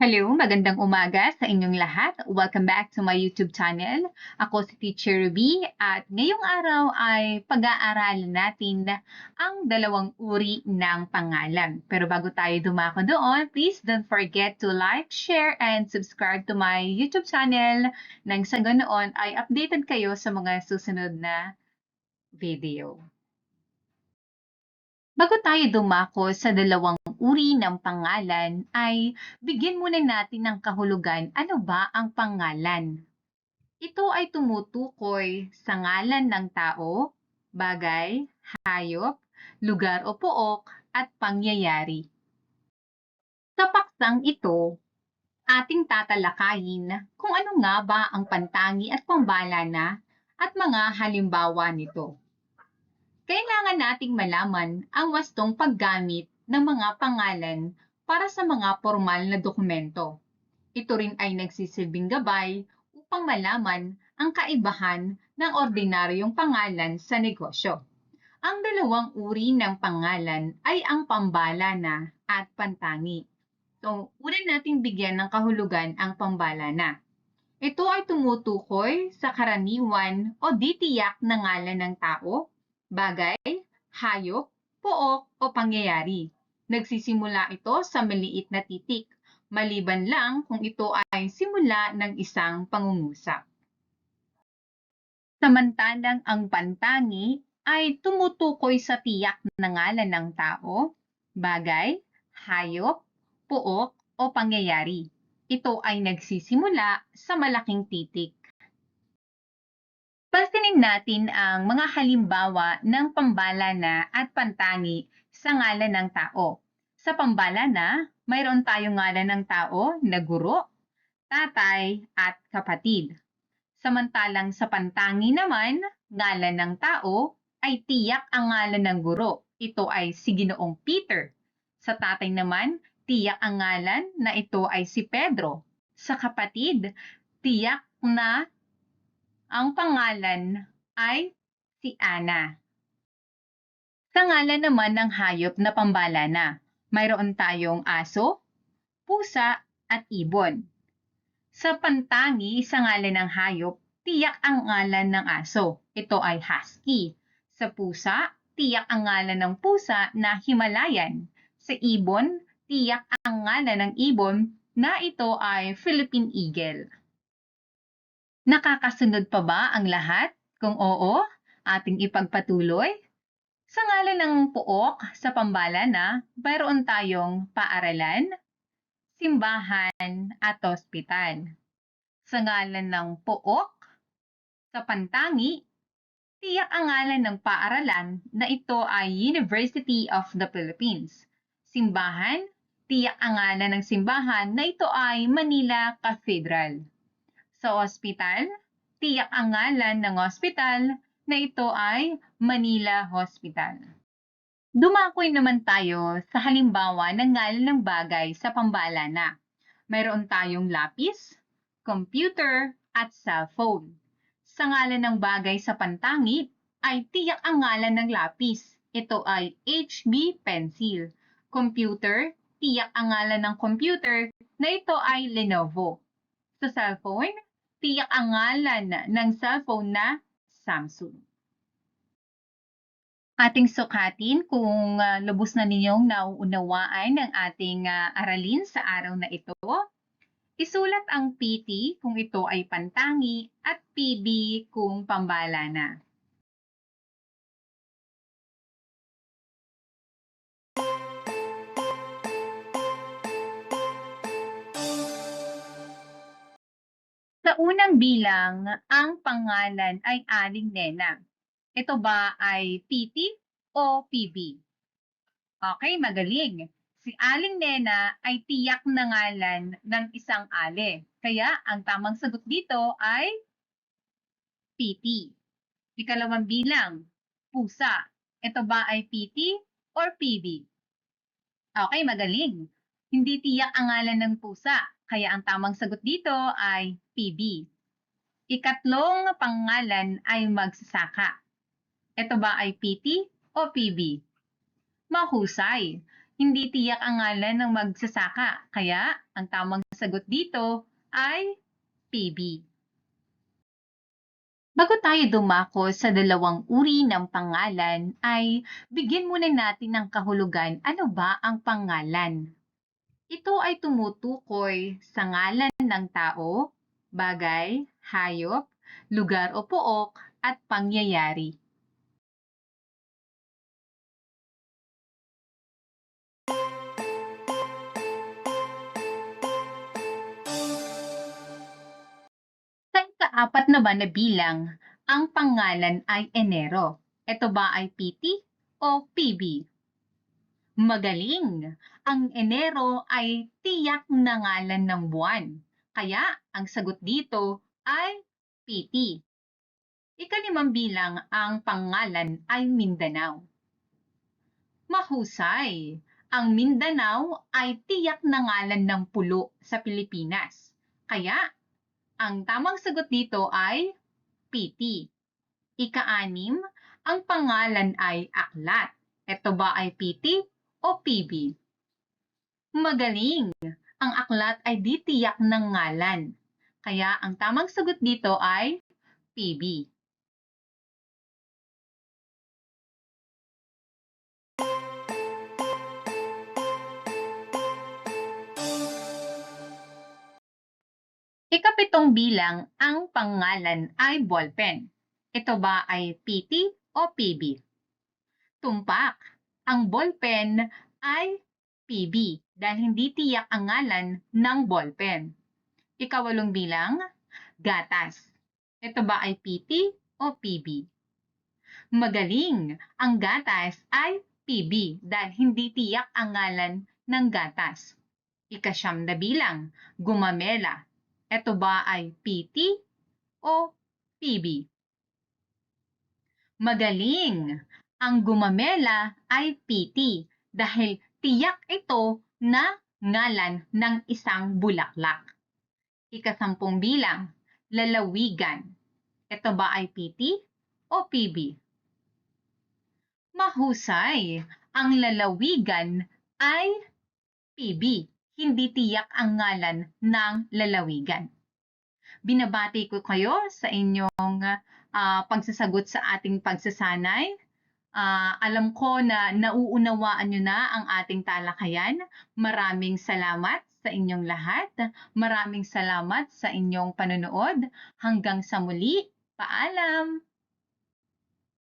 Hello, magandang umaga sa inyong lahat. Welcome back to my YouTube channel. Ako si Teacher Ruby at ngayong araw ay pag-aaralan natin ang dalawang uri ng pangalan. Pero bago tayo dumako doon, please don't forget to like, share, and subscribe to my YouTube channel nang sa ganoon ay updated kayo sa mga susunod na video. Bago tayo dumako sa dalawang uri ng pangalan, ay bigyan muna natin ng kahulugan ano ba ang pangalan. Ito ay tumutukoy sa ngalan ng tao, bagay, hayop, lugar o pook, at pangyayari. Sa paksang ito, ating tatalakayin kung ano nga ba ang pantangi at pambalana at mga halimbawa nito kailangan nating malaman ang wastong paggamit ng mga pangalan para sa mga formal na dokumento. Ito rin ay nagsisilbing gabay upang malaman ang kaibahan ng ordinaryong pangalan sa negosyo. Ang dalawang uri ng pangalan ay ang pambalana at pantangi. So, una nating bigyan ng kahulugan ang pambalana. Ito ay tumutukoy sa karaniwan o ditiyak na ngalan ng tao bagay, hayop, pook o pangyayari. Nagsisimula ito sa maliit na titik, maliban lang kung ito ay simula ng isang pangungusap. Samantalang ang pantangi ay tumutukoy sa tiyak na ngalan ng tao, bagay, hayop, puok o pangyayari. Ito ay nagsisimula sa malaking titik. Pansinin natin ang mga halimbawa ng pambalana at pantangi sa ngalan ng tao. Sa pambalana, mayroon tayong ngalan ng tao na guro, tatay at kapatid. Samantalang sa pantangi naman, ngalan ng tao ay tiyak ang ngalan ng guro. Ito ay si Ginoong Peter. Sa tatay naman, tiyak ang ngalan na ito ay si Pedro. Sa kapatid, tiyak na ang pangalan ay si Ana. Sa ngalan naman ng hayop na pambalana, mayroon tayong aso, pusa at ibon. Sa pantangi sa ngalan ng hayop, tiyak ang ngalan ng aso. Ito ay husky. Sa pusa, tiyak ang ngalan ng pusa na Himalayan. Sa ibon, tiyak ang ngalan ng ibon na ito ay Philippine Eagle. Nakakasunod pa ba ang lahat? Kung oo, ating ipagpatuloy. Sa ngalan ng puok sa pambalan na mayroon tayong paaralan, simbahan at ospital. Sa ngalan ng puok sa pantangi, tiyak ang ngalan ng paaralan na ito ay University of the Philippines. Simbahan, tiyak ang ngalan ng simbahan na ito ay Manila Cathedral sa ospital, tiyak ang ngalan ng ospital na ito ay Manila Hospital. Dumakoy naman tayo sa halimbawa ng ngalan ng bagay sa pambalana. Mayroon tayong lapis, computer, at cellphone. Sa ngalan ng bagay sa pantangi ay tiyak ang ngalan ng lapis. Ito ay HB pencil. Computer, tiyak ang ngalan ng computer na ito ay Lenovo. Sa cellphone, tiyak ang ngalan ng cellphone na Samsung. Ating sukatin kung uh, lubos na ninyong nauunawaan ng ating uh, aralin sa araw na ito. Isulat ang PT kung ito ay pantangi at PB kung pambala na. Sa unang bilang, ang pangalan ay Aling Nena. Ito ba ay PT o PB? Okay, magaling. Si Aling Nena ay tiyak na ngalan ng isang ale. Kaya ang tamang sagot dito ay PT. Ikalawang bilang, pusa. Ito ba ay PT or PB? Okay, magaling. Hindi tiyak ang ngalan ng pusa. Kaya ang tamang sagot dito ay PB. Ikatlong pangalan ay magsasaka. Ito ba ay PT o PB? Mahusay. hindi tiyak ang ngalan ng magsasaka. Kaya ang tamang sagot dito ay PB. Bago tayo dumako sa dalawang uri ng pangalan, ay bigyan muna natin ng kahulugan ano ba ang pangalan. Ito ay tumutukoy sa ngalan ng tao, bagay, hayop, lugar o pook at pangyayari. Sa ikaapat na ba na bilang, ang pangalan ay Enero. Ito ba ay PT o PB? Magaling! Ang Enero ay tiyak na ngalan ng buwan. Kaya ang sagot dito ay PT. Ikalimang bilang, ang pangalan ay Mindanao. Mahusay! Ang Mindanao ay tiyak na ngalan ng pulo sa Pilipinas. Kaya ang tamang sagot dito ay PT. Ika-anim, ang pangalan ay Aklat. Ito ba ay PT o PB? Magaling! Ang aklat ay di tiyak ng ngalan. Kaya ang tamang sagot dito ay PB. Ikapitong bilang, ang pangalan ay ballpen. Ito ba ay PT o PB? Tumpak, ang ballpen ay PB dahil hindi tiyak ang ngalan ng ballpen. Ikawalong bilang, gatas. Ito ba ay PT o PB? Magaling, ang gatas ay PB dahil hindi tiyak ang ngalan ng gatas. Ikasyam na bilang, gumamela. Ito ba ay PT o PB? Magaling! Ang gumamela ay PT dahil tiyak ito na ngalan ng isang bulaklak. Ikasampung bilang, lalawigan. Ito ba ay PT o PB? Mahusay! Ang lalawigan ay PB hindi tiyak ang ngalan ng lalawigan. Binabati ko kayo sa inyong uh, pagsasagot sa ating pagsasanay. Uh, alam ko na nauunawaan nyo na ang ating talakayan. Maraming salamat sa inyong lahat. Maraming salamat sa inyong panonood. Hanggang sa muli, paalam!